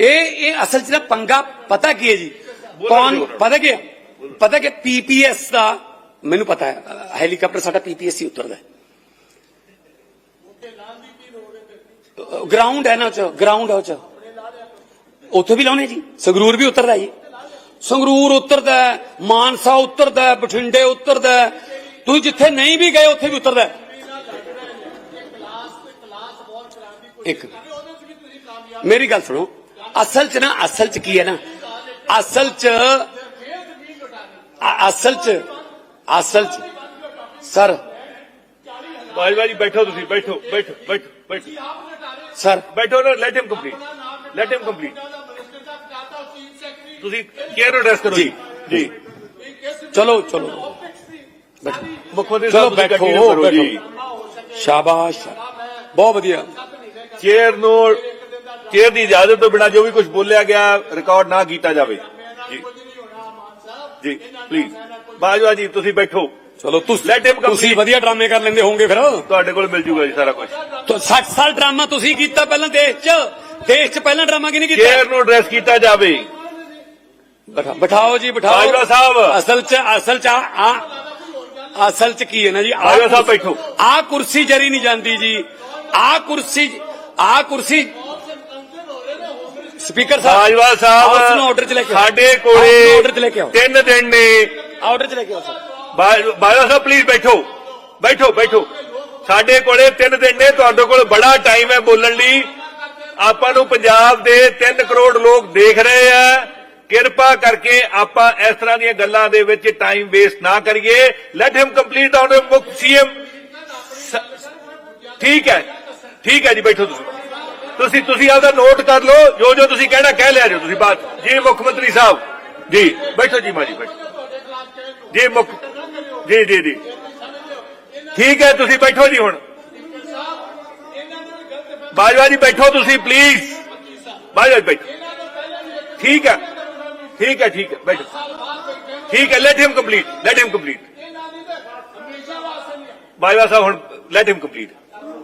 ਇਹ ਇਹ ਅਸਲ 'ਚ ਨਾ ਪੰਗਾ ਪਤਾ ਕੀ ਹੈ ਜੀ? ਕੌਣ ਪਤਾ ਕੀ ਹੈ? ਪਤਾ ਕਿ ਪੀਪੀਐਸ ਦਾ ਮੈਨੂੰ ਪਤਾ ਹੈ। ਹੈਲੀਕਾਪਟਰ ਸਾਡਾ ਪੀਪੀਐਸ ਹੀ ਉਤਰਦਾ ਹੈ। ਗਰਾਊਂਡ ਹੈ ਨਾ ਉਹ ਚ ਗਰਾਊਂਡ ਹੈ ਉਹ ਚ ਉੱਥੇ ਵੀ ਲਾਉਣੇ ਜੀ? ਸੰਗਰੂਰ ਵੀ ਉਤਰਦਾ ਜੀ। ਸੰਗਰੂਰ ਉਤਰਦਾ ਮਾਨਸਾ ਉਤਰਦਾ ਬਠਿੰਡੇ ਉਤਰਦਾ। ਤੁਸੀਂ ਜਿੱਥੇ ਨਹੀਂ ਵੀ ਗਏ ਉੱਥੇ ਵੀ ਉਤਰਦਾ ਹੈ। ਇੱਕ ਮੇਰੀ ਗੱਲ ਸੁਣੋ ਅਸਲ ਚ ਨਾ ਅਸਲ ਚ ਕੀ ਹੈ ਨਾ? ਅਸਲ ਚ ਅਸਲ ਚ ਅਸਲ ਚ ਸਰ। ਬਾਜਵਾ ਜੀ ਬੈਠੋ ਤੁਸੀਂ ਬੈਠੋ ਬੈਠੋ ਬੈਠੋ ਬੈਠੋ। ਸਰ। ਬੈਠੋ ਨਾ let him complete let him complete ਤੁਸੀਂ ਕੇਅਰ ਐਡਰੈਸ ਕਰੋ ਜੀ। ਜੀ ਚਲੋ ਚਲੋ। ਬੈਠੋ। ਮੁੱਖ ਮੰਤਰੀ ਸਾਹਿਬ ਬੈਠੋ ਬੈਠੋ। ਸ਼ਾਬਾਸ਼। ਬਹੁਤ ਵਧੀਆ। ਚੇਅਰ ਨੂੰ ਚੇਅਰ ਦੀ ਇਜਾਜ਼ਤ ਤੋਂ ਬਿਨਾ ਜੋ ਵੀ ਕੁਝ ਬੋਲਿਆ ਗਿਆ ਰਿਕਾਰਡ ਨਾ ਕੀਤਾ ਜਾਵੇ। ਜੀ। ਜੀ ਪਲੀਜ਼ ਬਾਜਵਾ ਜੀ ਤੁਸੀਂ ਬੈਠੋ। ਚਲੋ ਤੁਸੀਂ ਵਧੀਆ ਡਰਾਮੇ ਕਰ ਲੈਂਦੇ ਹੋਵੋਗੇ ਫਿਰ। ਤੁਹਾਡੇ ਕੋਲ ਮਿਲ ਜੂਗਾ ਜੀ ਸਾਰਾ ਕੁਝ ਤੋ 60 ਸਾਲ ਡਰਾਮਾ ਤੁਸੀਂ ਕੀਤਾ ਪਹਿਲਾਂ ਦੇਸ਼ 'ਚ। ਦੇਸ਼ 'ਚ ਪਹਿਲਾਂ ਡਰਾਮਾ ਕਿਹਨੇ ਕੀਤਾ? ਚੇਅਰ ਨੂੰ ਐਡਰੈਸ ਕੀਤਾ ਜਾਵੇ। ਬਿਠਾ- ਬਿਠਾਓ ਜੀ ਬਿਠਾਓ। ਬਾਜਵਾ ਸਾਹਿਬ। ਅਸਲ 'ਚ ਅਸਲ 'ਚ ਆ- ਅਸਲ ਚ ਕੀ ਹੈ ਨਾ ਜੀ? ਬਾਜਵਾ ਸਾਹਿਬ ਬੈਠੋ। ਆ ਕੁਰਸੀ ਜਰੀ ਨਹੀਂ ਜਾਂਦੀ ਜੀ। ਆ ਕੁਰਸੀ ਆ ਕੁਰਸੀ। ਸਪੀਕਰ ਸਾਹਿਬ ਬਾਜਵਾ ਸਾਹਿਬ ਉਸਨੂੰ ਆਰਡਰ ਚ ਲੈ ਕੇ। ਸਾਡੇ ਉਸਨੂੰ ਆਰਡਰ ਚ ਲੈ ਕੋਲੇ ਕੇ ਆਓ। ਤਿੰਨ ਦਿਨ ਨੇ। ਆਰਡਰ ਚ ਲੈ ਕੇ ਆਓ ਸਰ। ਬਾਜ- ਬਾਜਵਾ ਸਾਹਿਬ ਪਲੀਜ਼ ਬੈਠੋ। ਬੈਠੋ ਬੈਠੋ। ਸਾਡੇ ਕੋਲੇ ਤਿੰਨ ਦਿਨ ਨੇ ਤੁਹਾਡੇ ਕੋਲ ਬੜਾ ਟਾਈਮ ਹੈ ਬੋਲਣ ਲਈ। ਆਪਾਂ ਨੂੰ ਪੰਜਾਬ ਦੇ 3 ਕਰੋੜ ਲੋਕ ਦੇਖ ਰਹੇ ਆ। ਕਿਰਪਾ ਕਰਕੇ ਆਪਾਂ ਇਸ ਤਰ੍ਹਾਂ ਦੀਆਂ ਗੱਲਾਂ ਦੇ ਵਿੱਚ ਟਾਈਮ ਵੇਸਟ ਨਾ ਕਰੀਏ। ਲੈਟ ਹਿਮ ਕੰਪਲੀਟ ਆਨ ਮੁੱਖ ਸੀਐਮ ਠੀਕ ਹੈ। ਠੀਕ ਹੈ ਜੀ, ਬੈਠੋ ਤੁਸੀਂ। ਤੁਸੀਂ ਤੁਸੀਂ ਆਪਦਾ ਨੋਟ ਕਰ ਲਓ, ਜੋ ਜੋ ਤੁਸੀਂ ਕਹਿਣਾ, ਕਹਿ ਲਿਆ ਜੋ ਤੁਸੀਂ ਬਾਤ ਜੀ, ਮੁੱਖ ਮੰਤਰੀ ਸਾਹਿਬ, ਜੀ, ਬੈਠੋ ਜੀ ਮਾਜੀ ਬੈਠੋ। ਜੀ, ਮੁੱਖ, ਜੀ ਜੀ ਜੀ। ਠੀਕ ਹੈ, ਤੁਸੀਂ ਬੈਠੋ ਜੀ ਹੁਣ। ਬਾਜਵਾ ਜੀ, ਬੈਠੋ ਤੁਸੀਂ ਪਲੀਜ਼ ਬਾਜਵਾ ਜੀ, ਬੈਠੋ। ਠੀਕ ਹੈ ਠੀਕ ਹੈ ਠੀਕ ਹੈ, ਬੈਠੋ। ਠੀਕ ਹੈ let him complete let him complete Bajwa ਸਾਹਿਬ ਹੁਣ ਲੈਟ ਹਿਮ ਕੰਪਲੀਟ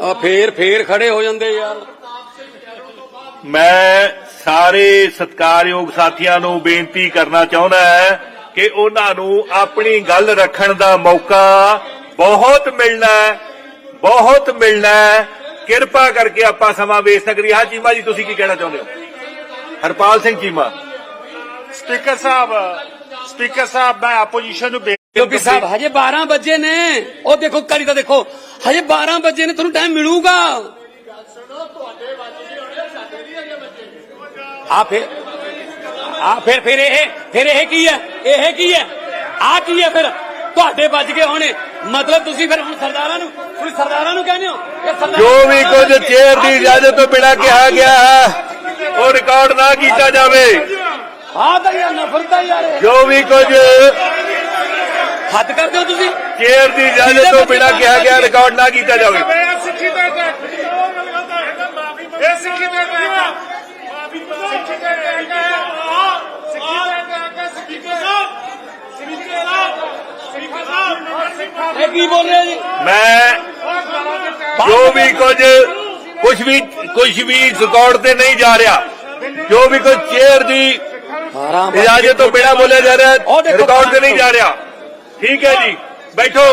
ਆ ਫੇਰ ਫੇਰ ਖੜੇ ਹੋ ਜਾਂਦੇ ਯਾਰ। ਮੈਂ ਸਾਰੇ ਸਤਿਕਾਰਯੋਗ ਸਾਥੀਆਂ ਨੂੰ ਬੇਨਤੀ ਕਰਨਾ ਚਾਹੁੰਦਾ ਹੈ ਕਿ ਉਹਨਾਂ ਨੂੰ ਆਪਣੀ ਗੱਲ ਰੱਖਣ ਦਾ ਮੌਕਾ ਬਹੁਤ ਮਿਲਣਾ ਹੈ ਬਹੁਤ ਮਿਲਣਾ ਹੈ। ਕਿਰਪਾ ਕਰਕੇ ਆਪਾਂ ਸਮਾਂ ਵੇਚ ਸਕਰੀ ਹਾਂ। ਚੀਮਾ ਜੀ ਤੁਸੀਂ ਕੀ ਕਹਿਣਾ ਚਾਹੁੰਦੇ ਹੋ? ਹਰਪਾਲ ਸਿੰਘ ਚੀਮਾ। ਸਪੀਕਰ ਸਾਹਿਬ ਸਪੀਕਰ ਸਾਹਿਬ ਮੈਂ ਆਪੋਜੀਸ਼ਨ ਨੂੰ ਕਿਉਂਕਿ ਸਾਹਿਬ ਹਜੇ 12 ਵਜੇ ਨੇ। ਉਹ ਦੇਖੋ ਕਰੀ ਤਾਂ ਦੇਖੋ। ਹਜੇ 12 ਵਜੇ ਨੇ ਤੁਹਾਨੂੰ ਟਾਈਮ ਮਿਲੂਗਾ। ਆ ਫਿਰ ਆ ਫਿਰ ਫਿਰ ਇਹ ਫਿਰ ਇਹ ਕੀ ਹੈ? ਇਹ ਕੀ ਹੈ? ਆ ਕੀ ਹੈ ਫਿਰ? ਤੁਹਾਡੇ ਵੱਜ ਗਏ ਹੋਣੇ। ਮਤਲਬ ਤੁਸੀਂ ਫਿਰ ਹੁਣ ਸਰਦਾਰਾਂ ਨੂੰ ਤੁਸੀਂ ਸਰਦਾਰਾਂ ਨੂੰ ਕਹਿੰਦੇ ਹੋ ਇਹ ਸਰਦਾਰ- ਜੋ ਵੀ ਕੁਝ ਚੇਅਰ ਦੀ ਇਜਾਜ਼ਤ ਤੋਂ ਬਿਨਾਂ ਕਿਹਾ ਗਿਆ ਹੈ ਉਹ ਰਿਕਾਰਡ ਨਾ ਕੀਤਾ ਜਾਵੇ। ਆਹ ਤਾਂ ਯਾਰ ਨਫ਼ਰਤ ਹੈ ਯਾਰ। ਇਹ। ਜੋ ਵੀ ਕੁਝ ਹੱਦ ਕਰਦੇ ਹੋ ਤੁਸੀਂ ਚੇਅਰ ਦੀ ਇਜਾਜ਼ਤ ਤੋਂ ਬਿਨਾਂ ਕਿਹਾ ਗਿਆ ਰਿਕਾਰਡ ਨਾ ਕੀਤਾ ਜਾਵੇ ਇਹ ਸਿੱਖੀ ਦਾ ਅਟੈਕ ਇਹ ਸਿੱਖੀ ਦਾ ਅਟੈਕ ਮਾਫੀ ਸਿੱਖੀ ਦਾ ਅਟੈਕ ਹੈ ਸਿੱਖੀ ਦਾ ਅਟੈਕ ਹੈ ਸਪੀਕਰ ਸਾਹਿਬ ਸਪੀਕਰ ਸਾਹਿਬ ਸਪੀਕਰ ਸਾਹਿਬ ਇਹ ਕੀ ਬੋਲ ਰਹੇ ਜੀ ਮੈਂ ਜੋ ਵੀ ਕੁਝ ਕੁਝ ਵੀ ਕੁਝ ਵੀ ਰਿਕਾਰਡ ਤੇ ਨਹੀਂ ਜਾ ਰਿਹਾ ਜੋ ਵੀ ਕੁਝ ਚੇਅਰ ਦੀ ਬਾਰਾਂ ਵੱਜ ਇਜਾਜ਼ਤ ਤੋਂ ਬਿਨਾਂ ਬੋਲਿਆ ਜਾ ਰਿਹਾ ਉਹ ਦੇਖੋ ਰਿਕਾਰਡ ਤੇ ਨਹੀਂ ਜਾ ਰਿਹਾ ਠੀਕ ਹੈ ਜੀ। ਬੈਠੋ।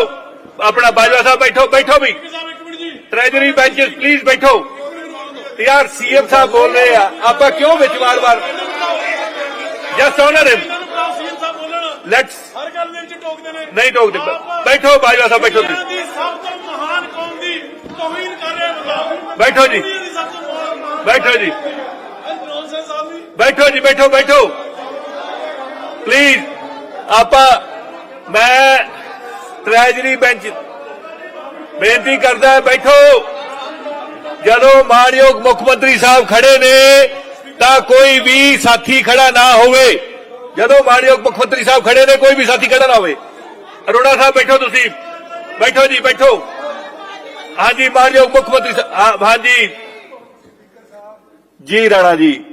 ਆਪਣਾ ਬਾਜਵਾ ਸਾਹਿਬ ਬੈਠੋ ਬੈਠੋ ਵੀ। ਟ੍ਰੈਜਰੀ ਬੈਂਚ ਪਲੀਜ਼ ਬੈਠੋ। ਯਾਰ ਸੀਐਮ ਸਾਹਿਬ ਬੋਲ ਰਹੇ ਆ। ਆਪਾਂ ਕਿਉਂ ਵਿੱਚ ਵਾਰ-ਵਾਰ ਜਸਟ ਆਨਰ ਹਿਮ ਲੈਟਸ ਹਰ ਗੱਲ ਦੇ ਵਿੱਚ ਟੋਕਦੇ ਨੇ ਨਹੀਂ ਟੋਕਦੇ। ਬੈਠੋ, ਬਾਜਵਾ ਸਾਹਿਬ ਬੈਠੋ ਤੁਸੀਂ। ਸਭ ਤੋਂ ਮਹਾਨ ਕੌਮ ਦੀ ਤੋਹੀਨ ਕਰ ਰਿਹਾ ਬੰਦਾ ਬੈਠੋ ਜੀ। ਬੈਠੋ ਜੀ। ਬੈਠੋ ਜੀ, ਬੈਠੋ ਬੈਠੋ। ਪਲੀਜ਼ ਆਪਾਂ ਮੈਂ ਟ੍ਰੈਜਰੀ ਬੈਂਚ ਬੇਨਤੀ ਕਰਦਾ ਹੈ, ਬੈਠੋ। ਜਦੋਂ ਮਾਨਯੋਗ ਮੁੱਖ ਮੰਤਰੀ ਸਾਹਿਬ ਖੜੇ ਨੇ ਤਾਂ ਕੋਈ ਵੀ ਸਾਥੀ ਖੜਾ ਨਾ ਹੋਵੇ। ਜਦੋਂ ਮਾਨਯੋਗ ਮੁੱਖ ਮੰਤਰੀ ਸਾਹਿਬ ਖੜੇ ਨੇ ਕੋਈ ਵੀ ਸਾਥੀ ਖੜਾ ਨਾ ਹੋਵੇ। ਅਰੋੜਾ ਸਾਹਿਬ ਬੈਠੋ ਤੁਸੀਂ। ਬੈਠੋ ਜੀ ਬੈਠੋ। ਹਾਂਜੀ ਮਾਨਯੋਗ ਮੁੱਖ ਮੰਤਰੀ ਸਾਹਿਬ ਹਾਂਜੀ। ਜੀ ਰਾਣਾ ਜੀ।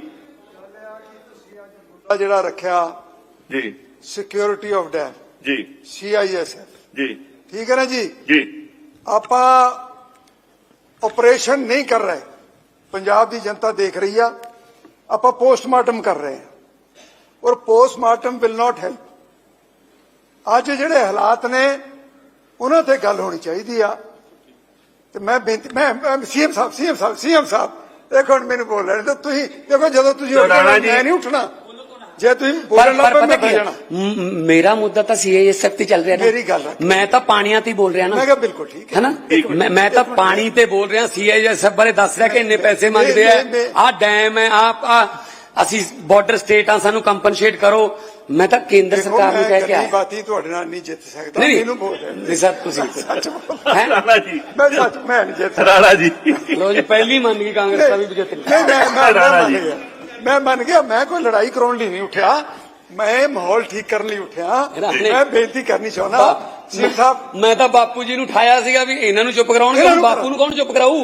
ਜਿਹੜਾ ਰੱਖਿਆ ਜੀ। ਸਿਕਿਉਰਿਟੀ ਆਫ ਡੈਮ ਜੀ। ਸੀਆਈਐਸਐਫ ਜੀ। ਠੀਕ ਹੈ ਨਾ ਜੀ? ਜੀ। ਆਪਾਂ ਆਪਰੇਸ਼ਨ ਨਹੀਂ ਕਰ ਰਹੇ। ਪੰਜਾਬ ਦੀ ਜਨਤਾ ਦੇਖ ਰਹੀ ਆ। ਆਪਾਂ ਪੋਸਟਮਾਰਟਮ ਕਰ ਰਹੇ ਹਾਂ ਔਰ ਪੋਸਟਮਾਰਟਮ ਵਿਲ ਨਾਟ ਹੈਲਪ ਅੱਜ ਜਿਹੜੇ ਹਾਲਾਤ ਨੇ ਉਹਨਾਂ ਤੇ ਗੱਲ ਹੋਣੀ ਚਾਹੀਦੀ ਆ। ਤੇ ਮੈਂ ਬੇਨਤੀ ਮੈਂ ਸੀਐਮ ਸਾਹਿਬ ਸੀਐਮ ਸਾਹਿਬ ਸੀਐਮ ਸਾਹਿਬ ਦੇਖੋ ਹੁਣ ਮੈਨੂੰ ਬੋਲ ਰਹੇ ਤਾਂ ਤੁਸੀਂ ਦੇਖੋ ਜਦੋਂ ਤੁਸੀਂ। ਮੈਂ ਨਹੀਂ ਉੱਠਣਾ। ਜੇ ਤੁਸੀਂ ਬੋਲਣ ਲੱਗ ਪਏ ਮੈਂ ਕੀ? ਜਾਣਾ। ਮੇਰਾ ਮੁੱਦਾ ਤਾਂ ਸੀਏਐਸਐਫ ਤੇ ਚੱਲ ਰਿਹਾ ਨਾ। ਮੇਰੀ ਗੱਲ। ਮੈਂ ਤਾਂ ਪਾਣੀਆਂ ਤੇ ਬੋਲ ਰਿਹਾ ਨਾ। ਮੈਂ ਕਿਹਾ ਬਿਲਕੁਲ ਠੀਕ ਹੈ। ਹੈਨਾ ਮੈਂ ਮੈਂ ਤਾਂ ਪਾਣੀ ਤੇ ਬੋਲ ਰਿਹਾ ਸੀਆਈਐਸਐਫ ਬਾਰੇ ਦੱਸ ਰਿਹਾ ਕਿ ਇੰਨੇ ਪੈਸੇ ਮੰਗਦੇ ਆ। ਆਹ ਡੈਮ ਹੈ ਆਹ ਅਸੀਂ ਬਾਰਡਰ ਸਟੇਟ ਆ ਸਾਨੂੰ ਕੰਪਨਸੇਟ ਕਰੋ। ਮੈਂ ਤਾਂ ਕੇਂਦਰ ਸਰਕਾਰ ਨੂੰ ਕਹਿ ਕੇ ਆਇਆ। ਬਾਤੀ ਤੁਹਾਡੇ ਨਾਲ ਨਹੀਂ ਜਿੱਤ ਸਕਦਾ ਮੈਨੂੰ ਬੋਲ ਨਹੀਂ ਸਰ ਤੁਸੀਂ ਸੱਚ ਬੋਲ ਹੈ। ਰਾਣਾ ਜੀ। ਮੈਂ ਸੱਚ ਮੈਂ ਨਹੀਂ ਜਿੱਤ ਰਾਣਾ ਜੀ। ਲੋ ਜੀ ਪਹਿਲੀ ਮੰਨ ਗਈ ਕਾਂਗਰਸ ਦਾ ਵੀ ਜਿੱਤ ਨਹੀਂ ਮੈਂ ਰਾਣਾ ਜੀ। ਮੈਂ ਮੰਨ ਗਿਆ ਮੈਂ ਕੋਈ ਲੜਾਈ ਕਰਾਉਣ ਲਈ ਨਹੀਂ ਉੱਠਿਆ। ਮੈਂ ਮਾਹੌਲ ਠੀਕ ਕਰਨ ਲਈ ਉੱਠਿਆ। ਮੈਂ ਬੇਨਤੀ ਕਰਨੀ ਚਾਹੁੰਦਾ ਸੀਐਮ ਸਾਹਿਬ ਮੈਂ ਤਾਂ ਬਾਪੂ ਜੀ ਨੂੰ ਠਾਇਆ ਸੀਗਾ ਵੀ ਇਹਨਾਂ ਨੂੰ ਚੁੱਪ ਕਰਾਉਣਗੇ ਨੂੰ ਬਾਪੂ ਨੂੰ ਕੌਣ ਚੁੱਪ ਕਰਾਊ?